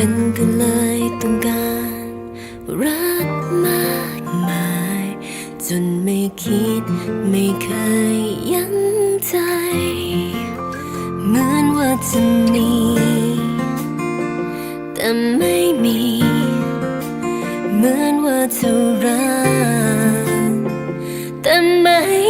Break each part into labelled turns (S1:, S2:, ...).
S1: ฉันก็เลยต้องการรักมากมาย จนไม่คิดไม่เคยยั้งใจ เหมือนว่าจะมี แต่ไม่มี เหมือนว่าจะรักแต่ไม่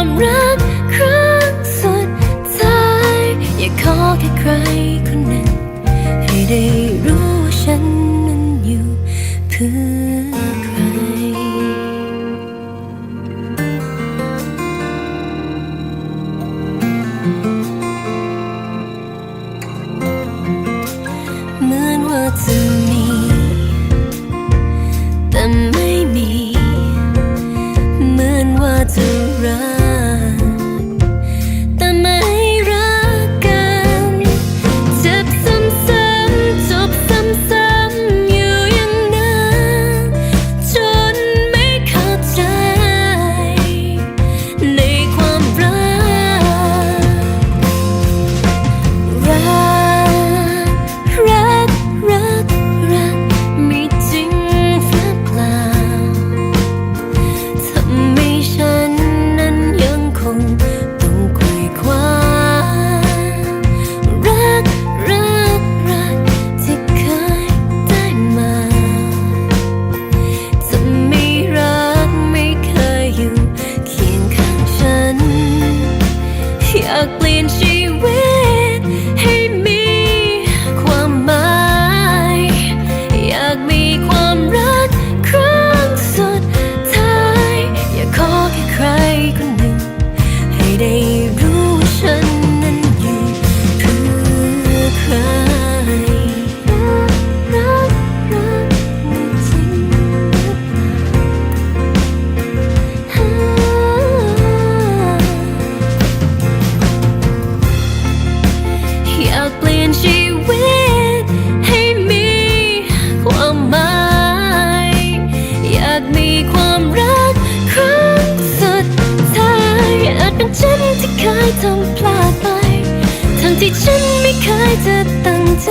S1: ความรักครั้งสุดท้ายอยากขอแค่ใครคนหนึ่ง ให้ได้รู้ว่าฉันนั้นอยู่เพื่อใคร เหมือนว่าเธอ ugly and shit. ที่ฉันไม่เคยจะตั้งใจ